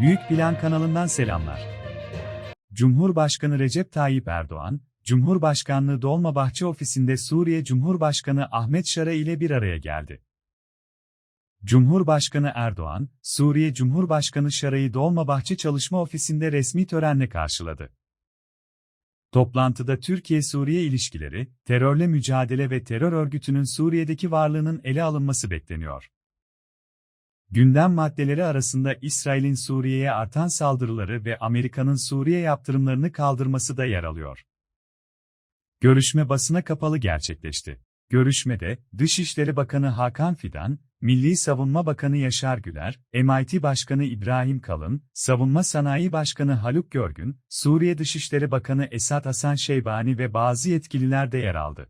Büyük Plan kanalından selamlar. Cumhurbaşkanı Recep Tayyip Erdoğan, Cumhurbaşkanlığı Dolmabahçe ofisinde Suriye Cumhurbaşkanı Ahmet Şara ile bir araya geldi. Cumhurbaşkanı Erdoğan, Suriye Cumhurbaşkanı Şara'yı Dolmabahçe Çalışma Ofisi'nde resmi törenle karşıladı. Toplantıda Türkiye-Suriye ilişkileri, terörle mücadele ve terör örgütünün Suriye'deki varlığının ele alınması bekleniyor. Gündem maddeleri arasında İsrail'in Suriye'ye artan saldırıları ve Amerika'nın Suriye yaptırımlarını kaldırması da yer alıyor. Görüşme basına kapalı gerçekleşti. Görüşmede, Dışişleri Bakanı Hakan Fidan, Milli Savunma Bakanı Yaşar Güler, MIT Başkanı İbrahim Kalın, Savunma Sanayi Başkanı Haluk Görgün, Suriye Dışişleri Bakanı Esat Hasan Şeybani ve bazı yetkililer de yer aldı.